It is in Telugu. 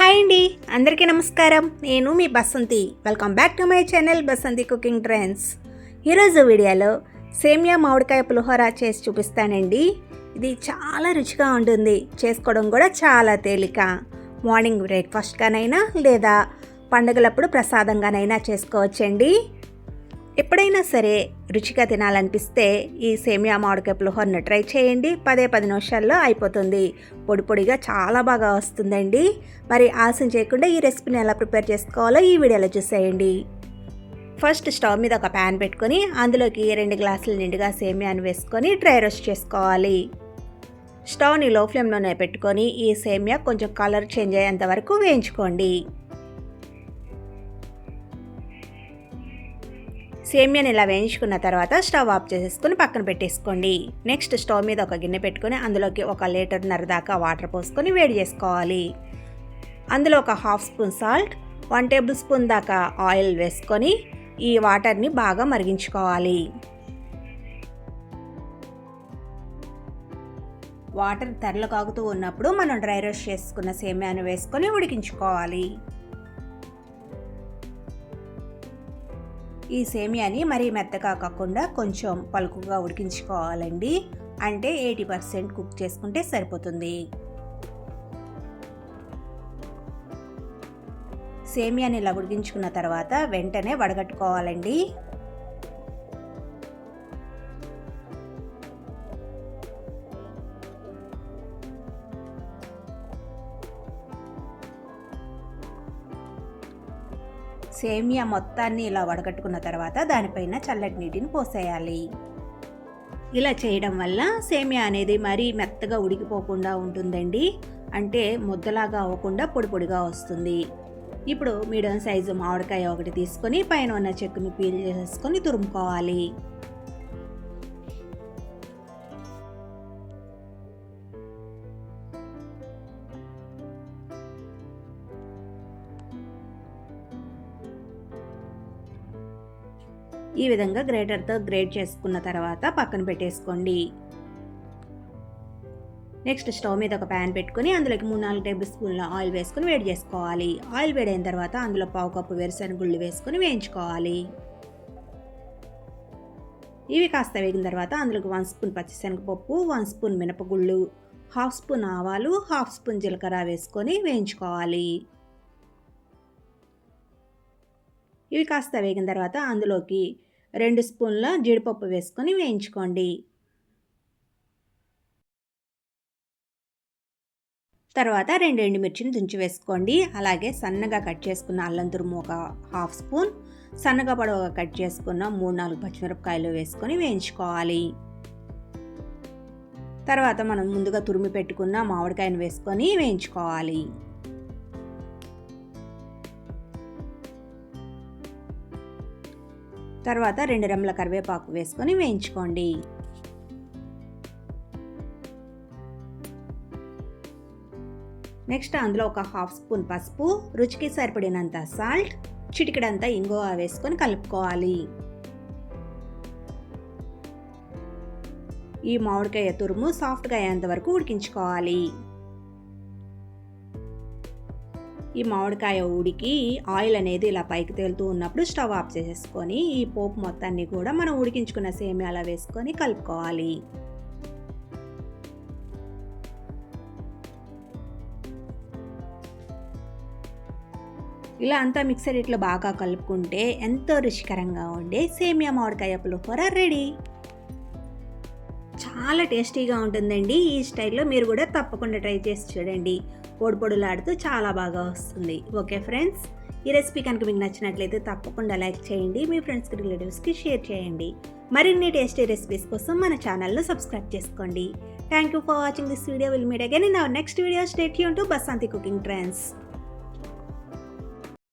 హాయ్ అండి. అందరికీ నమస్కారం. నేను మీ Basanti. Welcome back to my channel Basanti cooking trends ఈరోజు వీడియోలో సేమియా మామిడికాయ పులిహోర చేసి చూపిస్తానండి. ఇది చాలా రుచిగా ఉంటుంది. చేసుకోవడం కూడా చాలా తేలిక. మార్నింగ్ బ్రేక్ఫాస్ట్గానైనా లేదా పండుగలప్పుడు ప్రసాదంగానైనా చేసుకోవచ్చండి. ఎప్పుడైనా సరే రుచిగా తినాలనిపిస్తే ఈ సేమియా మామిడికాయ పులిహోరను ట్రై చేయండి. పదే పది నిమిషాల్లో అయిపోతుంది. పొడి పొడిగా చాలా బాగా వస్తుందండి. మరి ఆలస్యం చేయకుండా ఈ రెసిపీని ఎలా ప్రిపేర్ చేసుకోవాలో ఈ వీడియోలో చూసేయండి. ఫస్ట్ స్టవ్ మీద ఒక ప్యాన్ పెట్టుకొని అందులోకి రెండు గ్లాసులు నిండుగా సేమియాను వేసుకొని డ్రై రోస్ట్ చేసుకోవాలి. స్టవ్ని లో ఫ్లేమ్లోనే పెట్టుకొని ఈ సేమియా కొంచెం కలర్ చేంజ్ అయ్యేంత వరకు వేయించుకోండి. సేమియాని ఇలా వేయించుకున్న తర్వాత స్టవ్ ఆఫ్ చేసేసుకుని పక్కన పెట్టేసుకోండి. నెక్స్ట్ స్టవ్ మీద ఒక గిన్నె పెట్టుకొని అందులోకి ఒక లీటర్న్నర దాకా వాటర్ పోసుకొని వేడి చేసుకోవాలి. అందులో ఒక half spoon salt one tablespoon దాకా ఆయిల్ వేసుకొని ఈ వాటర్ని బాగా మరిగించుకోవాలి. వాటర్ తెరలు కాగుతూ ఉన్నప్పుడు మనం డ్రై రోస్ట్ చేసుకున్న సేమియాను వేసుకొని ఉడికించుకోవాలి. ఈ సేమియాని మరీ మెత్తగా కాకుండా కొంచెం పలుకుగా ఉడికించుకోవాలండి. అంటే ఎయిటీ పర్సెంట్ కుక్ చేసుకుంటే సరిపోతుంది. సేమియాని ఇలా ఉడికించుకున్న తర్వాత వెంటనే వడగట్టుకోవాలండి. సేమియా మొత్తాన్ని ఇలా వడగట్టుకున్న తర్వాత దానిపైన చల్లటి నీటిని పోసేయాలి. ఇలా చేయడం వల్ల సేమియా అనేది మరీ మెత్తగా ఉడికిపోకుండా ఉంటుందండి. అంటే ముద్దలాగా అవ్వకుండా పొడి పొడిగా వస్తుంది. ఇప్పుడు మీడియం సైజు మామిడికాయ ఒకటి తీసుకొని పైన ఉన్న చెక్కుని పీల్ చేసుకొని తురుముకోవాలి. ఈ విధంగా గ్రేటర్తో గ్రేట్ చేసుకున్న తర్వాత పక్కన పెట్టేసుకోండి. నెక్స్ట్ స్టవ్ మీద ఒక ప్యాన్ పెట్టుకొని అందులోకి మూడు నాలుగు టేబుల్ స్పూన్ల ఆయిల్ వేసుకొని వేడి చేసుకోవాలి. ఆయిల్ వేడైన తర్వాత అందులో పావు కప్పు వేరుశెనగ గుళ్ళు వేసుకొని వేయించుకోవాలి. ఇవి కాస్త వేగిన తర్వాత అందులోకి వన్ స్పూన్ పచ్చిశనగపప్పు వన్ స్పూన్ మినపగుళ్ళు హాఫ్ స్పూన్ ఆవాలు హాఫ్ స్పూన్ జీలకర్ర వేసుకొని వేయించుకోవాలి. ఇవి కాస్త వేగిన తర్వాత అందులోకి రెండు స్పూన్ల జీడిపప్పు వేసుకొని వేయించుకోండి. తర్వాత రెండు ఎండుమిర్చిని దుంచి వేసుకోండి. అలాగే సన్నగా కట్ చేసుకున్న అల్లం తురుము ఒక హాఫ్ స్పూన్ సన్నగా పొడవుగా కట్ చేసుకున్న మూడు నాలుగు పచ్చిమిరపకాయలు వేసుకొని వేయించుకోవాలి. తర్వాత మనం ముందుగా తురిమి పెట్టుకున్న మామిడికాయను వేసుకొని వేయించుకోవాలి. తర్వాత రెండు రెమ్మల కరివేపాకు వేసుకొని వేయించుకోండి. నెక్స్ట్ అందులో ఒక హాఫ్ స్పూన్ పసుపు రుచికి సరిపడినంత సాల్ట్ చిటికడంతా ఇంగువ వేసుకొని కలుపుకోవాలి. ఈ మామిడికాయ తురుము సాఫ్ట్గా అయ్యేంత వరకు ఉడికించుకోవాలి. ఈ మామిడికాయ ఉడికి ఆయిల్ అనేది ఇలా పైకి తేలుతూ ఉన్నప్పుడు స్టవ్ ఆఫ్ చేసేసుకొని ఈ పోపు మొత్తాన్ని కూడా మనం ఉడికించుకున్న సేమియాలో వేసుకొని కలుపుకోవాలి. ఇలా అంతా మిక్సర్ ఇట్లా బాగా కలుపుకుంటే ఎంతో రుచికరంగా ఉండే సేమియా మామిడికాయ పులిహోర రెడీ. చాలా టేస్టీగా ఉంటుందండి ఈ స్టైల్లో. మీరు కూడా తప్పకుండా ట్రై చేసి చూడండి. పొడిపొడులాడుతూ చాలా బాగా వస్తుంది. Okay friends? ఈ రెసిపీ కనుక మీకు నచ్చినట్లయితే తప్పకుండా లైక్ చేయండి మీ ఫ్రెండ్స్కి రిలేటివ్స్కి షేర్ చేయండి. మరిన్ని టేస్టీ రెసిపీస్ కోసం మన ఛానల్ను సబ్స్క్రైబ్ చేసుకోండి. Thank you for watching this video. Will meet again in our next video stay Yoon to Basanti cooking trends